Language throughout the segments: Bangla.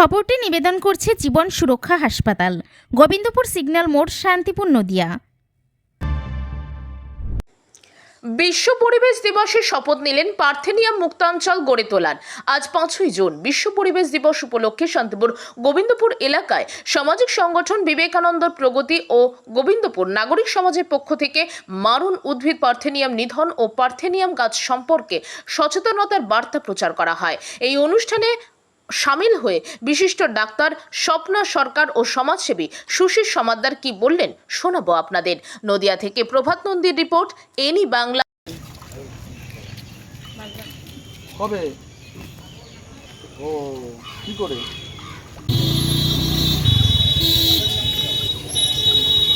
খবরটি নিবেদন করছে জীবন সুরক্ষা হাসপাতাল। গোবিন্দপুর সিগন্যাল মোড়, শান্তিপুর, নদিয়া। বিশ্ব পরিবেশ দিবসে শপথ নিলেন পার্থেনিয়াম মুক্তাঞ্চল গড়ে তোলার। আজ পাঁচই জুন, বিশ্ব পরিবেশ দিবস উপলক্ষে শান্তিপুর গোবিন্দপুর এলাকায় সামাজিক সংগঠন বিবেকানন্দ প্রগতি ও গোবিন্দপুর নাগরিক সমাজের পক্ষ থেকে মারণ উদ্ভিদ পার্থেনিয়াম নিধন ও পার্থেনিয়াম গাছ সম্পর্কে সচেতনতার বার্তা প্রচার করা হয়। এই অনুষ্ঠানে সামিল হয়ে বিশিষ্ট ডাক্তার স্বপ্না সরকার ও সমাজসেবী সুশীর সমাদ্দার কি বললেন শোনাবো আপনাদের। নদিয়া থেকে প্রভাত নন্দীর রিপোর্ট এনি বাংলা। কবে? ও কি করে?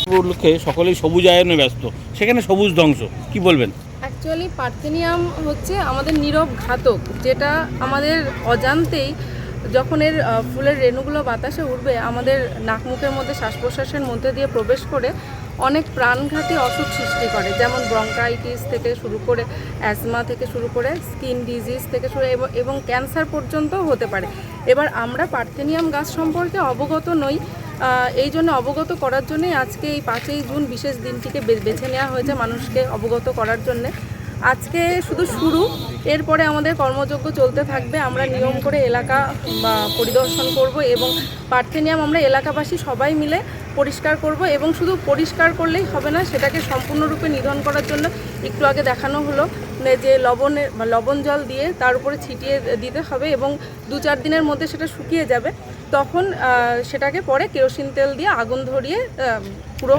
উপলক্ষে সকলেই সবুজায়নে ব্যস্ত সেখানে সবুজ ধ্বংস কি বলবেন? অ্যাকচুয়ালি পার্থেনিয়াম হচ্ছে আমাদের নীরব ঘাতক যেটা আমাদের অজান্তেই যখন এর ফুলের রেণুগুলো বাতাসে উঠবে আমাদের নাক মুখের মধ্যে শ্বাস প্রশ্বাসের মধ্যে দিয়ে প্রবেশ করে অনেক প্রাণঘাতী অসুখ সৃষ্টি করে, যেমন ব্রঙ্কাইটিস থেকে শুরু করে অ্যাজমা থেকে শুরু করে স্কিন ডিজিজ থেকে শুরু এবং- ক্যান্সার পর্যন্তও হতে পারে। এবার আমরা পার্থেনিয়াম গাছ সম্পর্কে অবগত নই এই জন্য অবগত করার জন্যই আজকে এই পাঁচই জুন বিশেষ দিনটিকে বেছে নেওয়া হয়েছে মানুষকে অবগত করার জন্যে। আজকে শুধু শুরু, এরপরে আমাদের কর্মযজ্ঞ চলতে থাকবে। আমরা নিয়ম করে এলাকা পরিদর্শন করব এবং পার্থেনিয়াম আমরা এলাকাবাসী সবাই মিলে পরিষ্কার করব এবং শুধু পরিষ্কার করলেই হবে না, সেটাকে সম্পূর্ণরূপে নিধন করার জন্য একটু আগে দেখানো হলো যে লবণের, লবণ জল দিয়ে তার উপরে ছিটিয়ে দিতে হবে এবং দু চার দিনের মধ্যে সেটা শুকিয়ে যাবে। তখন সেটাকে পরে কেরোসিন তেল দিয়ে আগুন ধরিয়ে পুরো।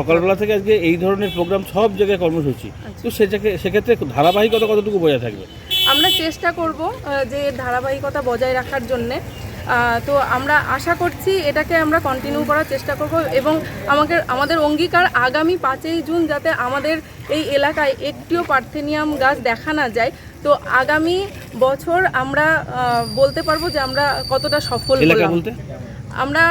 সকালবেলা থেকে আজকে এই ধরনের প্রোগ্রাম সব জায়গায় কর্মসূচি। তো সেটাকে সেক্ষেত্রে ধারাবাহিকতা কতটুকু বজায় থাকবে? আমরা চেষ্টা করব যে ধারাবাহিকতা বজায় রাখার জন্যে। তো আমরা আশা করছি এটাকে আমরা কন্টিনিউ করার চেষ্টা করব এবং আমাকে আমাদের অঙ্গীকার আগামী পাঁচই জুন যাতে আমাদের এই এলাকায় একটিও পার্থেনিয়াম গাছ দেখা না যায়। তো আগামী বছর আমরা বলতে পারব যে আমরা কতটা সফল এলাকা হলাম। বলতে? আমরা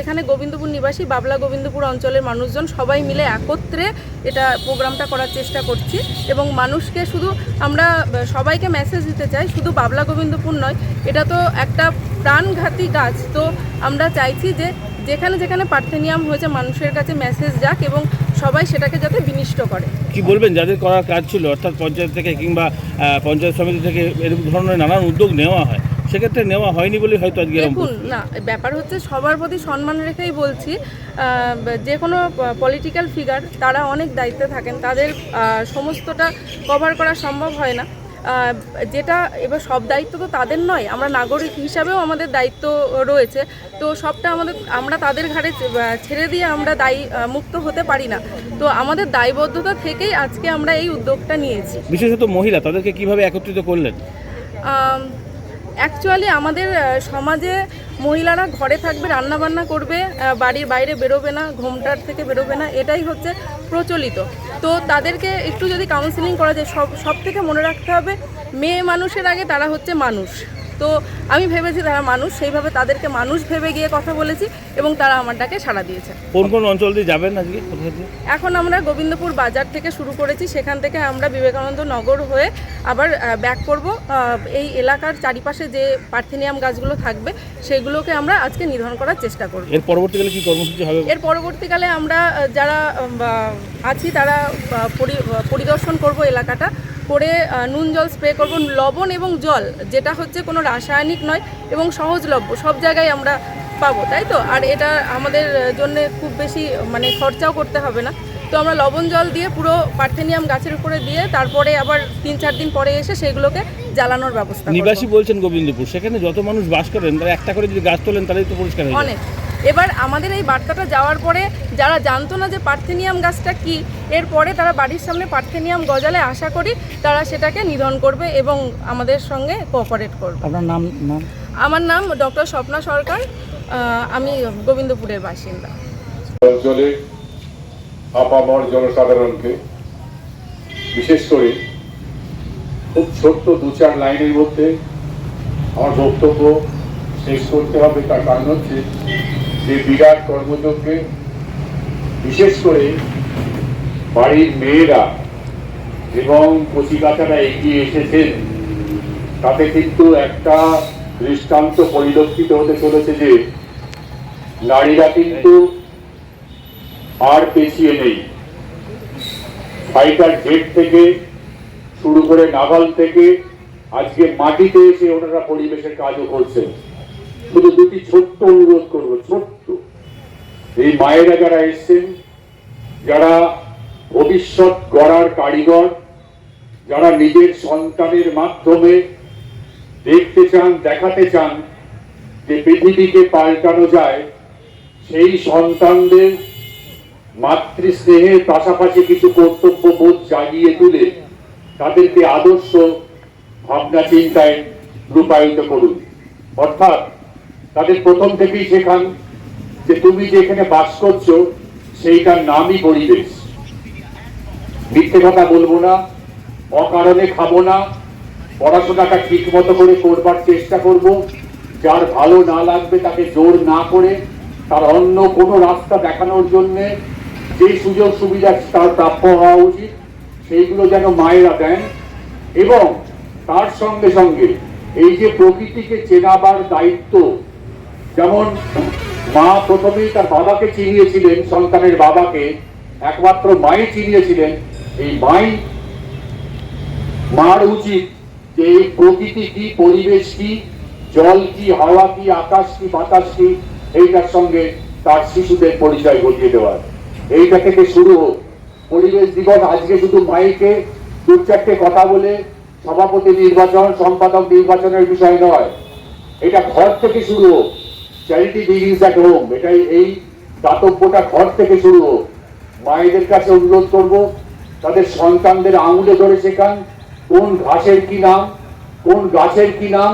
এখানে গোবিন্দপুর নিবাসী, বাবলা গোবিন্দপুর অঞ্চলের মানুষজন সবাই মিলে একত্রে এটা প্রোগ্রামটা করার চেষ্টা করছি এবং মানুষকে শুধু আমরা সবাইকে মেসেজ দিতে চাই, শুধু বাবলা গোবিন্দপুর নয়, এটা তো একটা প্রাণঘাতী গাছ তো আমরা চাইছি যে যেখানে যেখানে পার্থেনিয়াম হয়েছে, মানুষের কাছে মেসেজ যাক এবং সবাই সেটাকে যাতে বিনিষ্ট করে। কি বলবেন? যাদের করার কাজ ছিল, অর্থাৎ পঞ্চায়েত থেকে কিংবা পঞ্চায়েত সমিতি থেকে এরকম ধরনের নানান উদ্যোগ নেওয়া হয় সেক্ষেত্রে নেওয়া হয়নি বলে হয়তো আজকে দেখুন না ব্যাপার হচ্ছে সবার প্রতি সম্মান রেখেই বলছি যে কোনো পলিটিক্যাল ফিগার তারা অনেক দায়িত্বে থাকেন তাদের সমস্তটা কভার করা সম্ভব হয় না। যেটা এবার সব দায়িত্ব তো তাদের নয় আমরা নাগরিক হিসাবেও আমাদের দায়িত্ব রয়েছে। তো সবটা আমাদের আমরা তাদের ঘাড়ে ছেড়ে দিয়ে আমরা দায়ী মুক্ত হতে পারি না। তো আমাদের দায়বদ্ধতা থেকেই আজকে আমরা এই উদ্যোগটা নিয়েছি। বিশেষত মহিলা তাদেরকে কীভাবে একত্রিত করলেন? অ্যাকচুয়ালি আমাদের সমাজে মহিলারা ঘরে থাকবে রান্না বান্না করবে বাড়ির বাইরে বেরোবে না, ঘোমটার থেকে বেরোবে না, এটাই হচ্ছে প্রচলিত। তো তাদেরকে একটু যদি কাউন্সিলিং করা যায়, সব সব থেকে মনে রাখতে হবে, মেয়ে মানুষের আগে তারা হচ্ছে মানুষ। তো আমি ভেবেছি তারা মানুষ সেইভাবে তাদেরকে মানুষ ভেবে গিয়ে কথা বলেছি এবং তারা আমার ডাকে সাড়া দিয়েছে। কোন কোন অঞ্চল দিয়ে যাবেন আজকে এখন আমরা গোবিন্দপুর বাজার থেকে শুরু করেছি সেখান থেকে আমরা বিবেকানন্দ নগর হয়ে আবার ব্যাক করব। এই এলাকার চারিপাশে যে পার্থেনিয়াম গাছগুলো থাকবে সেগুলোকে আমরা আজকে নিধন করার চেষ্টা করব। এর পরবর্তীকালে কি কর্মসূচি হবে? এর পরবর্তীকালে আমরা যারা আছি তারা পরিদর্শন করব এলাকাটা। করে নুন জল স্প্রে করব। লবণ এবং জল যেটা হচ্ছে কোনো রাসায়নিক নয় এবং সহজলভ্য সব জায়গায় আমরা পাবো তাই তো? আর এটা আমাদের জন্য খুব বেশি মানে খরচাও করতে হবে না। তো আমরা লবণ জল দিয়ে পুরো পার্থেনিয়াম গাছের উপরে দিয়ে তারপরে আবার তিন চার দিন পরে এসে সেগুলোকে জ্বালানোর ব্যবস্থা নিবাসী বলছেন গোবিন্দপুর সেখানে যত মানুষ বাস করেন তারা একটা করে যদি গাছ তোলেন তাহলে তো পরিষ্কার অনেক। এবার আমাদের এই বার্তাটা যাওয়ার পরে যারা জানতো না যে পার্থেনিয়াম গাছটা কি এরপরে তারা বাড়ির সামনে পার্থেনিয়াম গজালে আশা করি তারা সেটাকে নিধন করবে এবং আমাদের সঙ্গে কোঅপারেট করবে। আপনার নাম নাম? আমার নাম ডক্টর স্বপ্না সরকার আমি গোবিন্দপুরের বাসিন্দা। অঞ্চলে আপামর জনসাধারণকে বিশেষ করে খুব ছোট্ট দু চার লাইনের মধ্যে আমার বক্তব্য শেষ করতে হবে তার কারণ হচ্ছে যে বিরাট কর্মযজ্ঞে, বিশেষ করে বাড়ির মেয়েরা এবং কচিকাচারা এগিয়ে এসেছেন, তাতে কিন্তু একটা দৃষ্টান্ত পরিলক্ষিত হতে চলেছে যে নারীরা কিন্তু আর পেছিয়ে নেই। ফাইটার জেট থেকে শুরু করে নাভাল থেকে আজকে মাটিতে এসে ওনারা পরিবেশের কাজও করছেন। শুধু দুটি ছোট্ট অনুরোধ করব, ছোট্ট এই মায়েরা যারা এসছেন, যারা ভবিষ্যৎ গড়ার কারিগর, যারা নিজের সন্তানের মাধ্যমে দেখতে চান, দেখাতে চান যে পৃথিবীকে পাল্টানো যায়, সেই সন্তানদের মাতৃস্নেহের পাশাপাশি কিছু কর্তব্য বোধ জাগিয়ে তুলে তাদেরকে আদর্শ ভাবনা চিন্তায় রূপায়িত করুন। অর্থাৎ তাদের প্রথম থেকেই শেখান যে তুমি যেখানে বাস করছ, সেইটার নামই পরিবেশ। মিথ্যে কথা বলব না, অকারণে খাব না, পড়াশোনাটা ঠিক মতো করে করবার চেষ্টা করব। যার ভালো না লাগবে তাকে জোর না করে, তার অন্য কোনো রাস্তা দেখানোর জন্যে যে সুযোগ সুবিধা তার প্রাপ্য হওয়া উচিত, সেইগুলো যেন মায়েরা দেন। এবং তার সঙ্গে সঙ্গে এই যে প্রকৃতিকে চেনাবার দায়িত্ব, যেমন মা প্রথমেই তার বাবাকে চিনিয়েছিলেন, সন্তানের বাবাকে, একমাত্র মাই চিনিয়েছিলেন। এই মাই মার উচিত যে এই প্রকৃতি কি, পরিবেশ কি, জল কি, হাওয়া কি, আকাশ কি, বাতাস কি, এইটার সঙ্গে তার শিশুদের পরিচয় ঘটিয়ে দেওয়ার। এইটা থেকে শুরু হোক। পরিবেশ দিবস আজকে শুধু মাইকে দু চারটে কথা বলে সভাপতি নির্বাচন, সম্পাদক নির্বাচনের বিষয় নয়। এটা ঘর থেকে শুরু হোক। চ্যারিটি বিগিনস অ্যাট হোম এটাই এই দাতব্যটা ঘর থেকে শুরু হোক। মায়েদের কাছে অনুরোধ করব, তাদের সন্তানদের আঙুলে ধরে শেখান, কোন ঘাসের কি নাম, কোন গাছের কি নাম,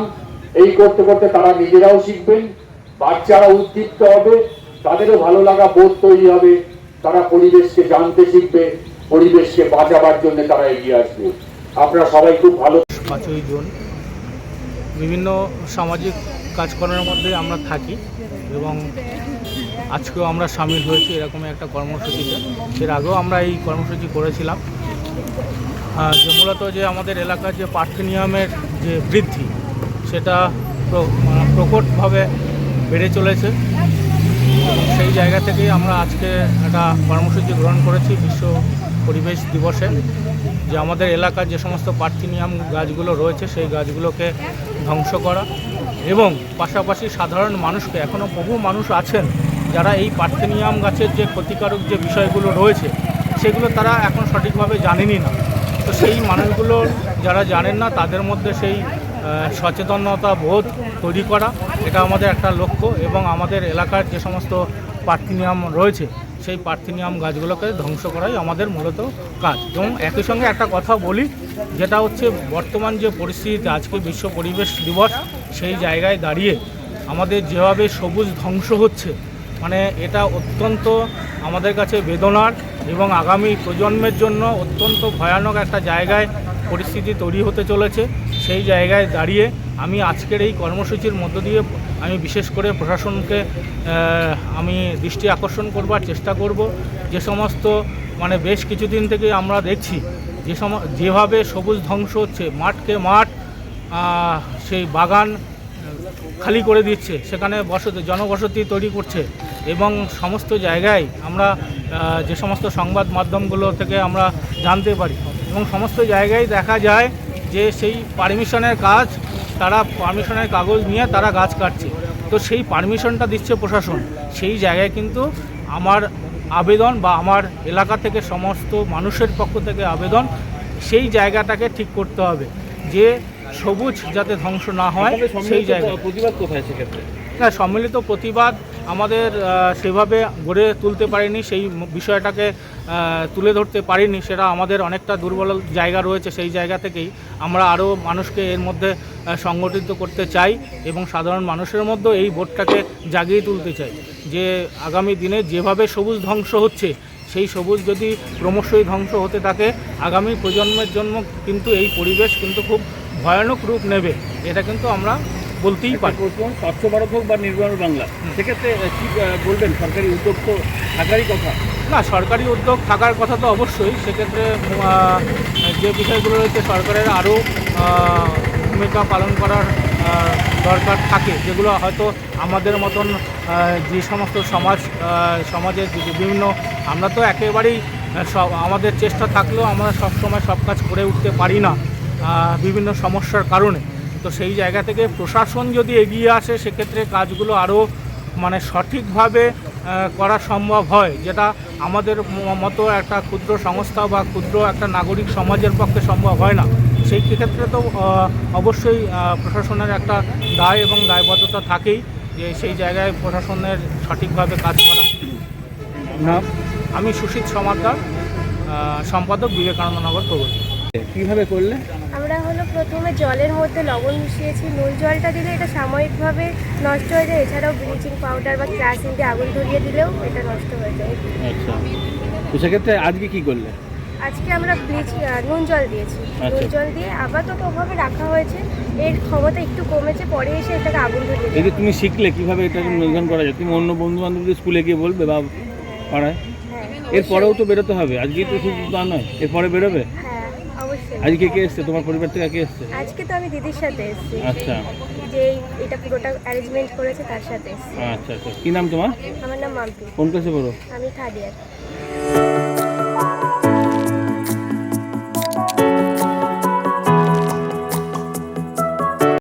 এই করতে করতে তারা নিজেরাও শিখবেন, বাচ্চারা উদ্দীপ্ত হবে, তাদেরও ভালো লাগা বোধ তৈরি হবে, তারা পরিবেশকে জানতে শিখবে, পরিবেশকে বাঁচাবার জন্য তারা এগিয়ে আসবে। আপনারা সবাই খুব ভালো পাঁচই জুন সামাজিক কাজকর্মের মধ্যে আমরা থাকি এবং আজকেও আমরা সামিল হয়েছি এরকম একটা কর্মসূচিতে। এর আগেও আমরা এই কর্মসূচি করেছিলাম। যে মূলত যে আমাদের এলাকার যে পার্থেনিয়ামের যে বৃদ্ধি, সেটা মানে প্রকটভাবে বেড়ে চলেছে। সেই জায়গা থেকেই আমরা আজকে একটা কর্মসূচি গ্রহণ করেছি বিশ্ব পরিবেশ দিবসে। যে আমাদের এলাকার যে সমস্ত পার্থিনিয়াম গাছগুলো রয়েছে, সেই গাছগুলোকে ধ্বংস করা এবং পাশাপাশি সাধারণ মানুষকে এখনও বহু মানুষ আছেন যারা এই পার্থেনিয়াম গাছের যে ক্ষতিকারক যে বিষয়গুলো রয়েছে, সেগুলো তারা এখন সঠিকভাবে জানেনই না। তো সেই মানুষগুলো যারা জানেন না, তাদের মধ্যে সেই সচেতনতা বোধ তৈরি করা, এটা আমাদের একটা লক্ষ্য এবং আমাদের এলাকার যে সমস্ত পার্থিনিয়াম রয়েছে সেই পার্থিনিয়াম গাছগুলোকে ধ্বংস করাই আমাদের মূলত কাজ। এবং একই সঙ্গে একটা কথা বলি, যেটা হচ্ছে বর্তমান যে পরিস্থিতিতে আজকে বিশ্ব পরিবেশ দিবস, সেই জায়গায় দাঁড়িয়ে আমাদের যেভাবে সবুজ ধ্বংস হচ্ছে মানে এটা অত্যন্ত আমাদের কাছে বেদনার এবং আগামী প্রজন্মের জন্য অত্যন্ত ভয়ানক একটা জায়গায় পরিস্থিতি তৈরি হতে চলেছে। সেই জায়গায় দাঁড়িয়ে আমি আজকের এই কর্মসূচির মধ্য দিয়ে আমি বিশেষ করে প্রশাসনকে আমি দৃষ্টি আকর্ষণ করবার চেষ্টা করব। যে সমস্ত মানে বেশ কিছুদিন থেকে আমরা দেখছি, যে সম, যেভাবে সবুজ ধ্বংস হচ্ছে, মাঠকে মাঠ সেই বাগান খালি করে দিচ্ছে, সেখানে বসতি, জনবসতি তৈরি করছে এবং সমস্ত জায়গায় আমরা যে সমস্ত সংবাদ মাধ্যমগুলো থেকে আমরা জানতে পারি এবং সমস্ত জায়গায় দেখা যায় যে সেই পারমিশনের কাজ তারা পারমিশনের কাগজ নিয়ে তারা গাছ কাটছে। তো সেই পারমিশনটা দিচ্ছে প্রশাসন। সেই জায়গায় কিন্তু আমার আবেদন বা আমার এলাকা থেকে সমস্ত মানুষের পক্ষ থেকে আবেদন সেই জায়গাটাকে ঠিক করতে হবে। যে সবুজ যাতে ধ্বংস না হয় সেই জায়গায়। প্রতিবাদ কোথায় সেক্ষেত্রে? হ্যাঁ সম্মিলিত প্রতিবাদ আমাদের সেভাবে গড়ে তুলতে পারিনি, সেই বিষয়টাকে তুলে ধরতে পারিনি, সেটা আমাদের অনেকটা দুর্বল জায়গা রয়েছে, সেই জায়গা থেকেই আমরা আরও মানুষকে এর মধ্যে সংগঠিত করতে চাই এবং সাধারণ মানুষের মধ্যেও এই ভোটটাকে জাগিয়ে তুলতে চাই। যে আগামী দিনে যেভাবে সবুজ ধ্বংস হচ্ছে, সেই সবুজ যদি ক্রমশই ধ্বংস হতে থাকে, আগামী প্রজন্মের জন্য কিন্তু এই পরিবেশ কিন্তু খুব ভয়ানক রূপ নেবে। এটা কিন্তু আমরা বলতেই পারি। স্বচ্ছ ভারত হোক বা নির্মাণ বাংলা সেক্ষেত্রে কি বলবেন? সরকারি উদ্যোগ তো থাকারই কথা। না সরকারি উদ্যোগ থাকার কথা তো অবশ্যই। সেক্ষেত্রে যে বিষয়গুলো রয়েছে সরকারের আরও ভূমিকা পালন করার দরকার থাকে যেগুলো হয়তো আমাদের মতন যে সমস্ত সমাজ সমাজের বিভিন্ন আমরা তো একেবারেই সব আমাদের চেষ্টা থাকলেও আমরা সবসময় সব কাজ করে উঠতে পারি না বিভিন্ন সমস্যার কারণে। তো সেই জায়গা থেকে প্রশাসন যদি এগিয়ে আসে সেক্ষেত্রে কাজগুলো আরও মানে সঠিকভাবে করা সম্ভব হয়। যেটা আমাদের মতো একটা ক্ষুদ্র সংস্থা বা ক্ষুদ্র একটা নাগরিক সমাজের পক্ষে সম্ভব হয় না। সেই ক্ষেত্রে তো অবশ্যই প্রশাসনের একটা দায় এবং দায়বদ্ধতা থাকেই যে সেই জায়গায় প্রশাসনের সঠিকভাবে কাজ করা। আমি সুশীত সমাদার সম্পাদক বিবেকানন্দ নগর প্রগতি। কীভাবে করলে? প্রথমে জলের মধ্যে লবণ মিশিয়েছি। নুন জলটা দিলে এটা সাময়িকভাবে নষ্ট হয়ে যায়। এছাড়াও ব্লিচিং পাউডার বা ক্রাসিন দিয়ে আগুন ধরিয়ে দিলেও এটা নষ্ট হয়ে যায়। আচ্ছা। তো সেক্ষেত্রে আজকে কি করলে? আজকে আমরা ব্লিচ নুন জল দিয়েছি। নুন আচ্ছা। জল দিয়ে আপাতত ওভাবে রাখা হয়েছে। এর ক্ষমতা একটু কমেছে পরে এসে এটাকে আগুন ধরিয়ে এই যে তুমি শিখলে কীভাবে এটা নির্ধারণ করা যায়। তুমি অন্য বন্ধু বান্ধবদের স্কুলে গিয়ে বলবে বা পাড়ায়। হ্যাঁ। এরপরেও তো বেরোতে হবে। আজকে তো শুধু তা নয়। এরপরে বেরোবে? হ্যাঁ। আজকে কে এসেছে? তোমার পরিবার থেকে কে এসছে? আজকে তো আমি দিদির সাথে এসেছি। আচ্ছা। যে এটা পুরোটা অ্যারেঞ্জমেন্ট করেছে তার সাথে এসেছি। আচ্ছা আচ্ছা। কি নাম তোমার? আমার নাম মাম্পি। কোন ক্লাসে পড়ো? আমি থার্ড ইয়ার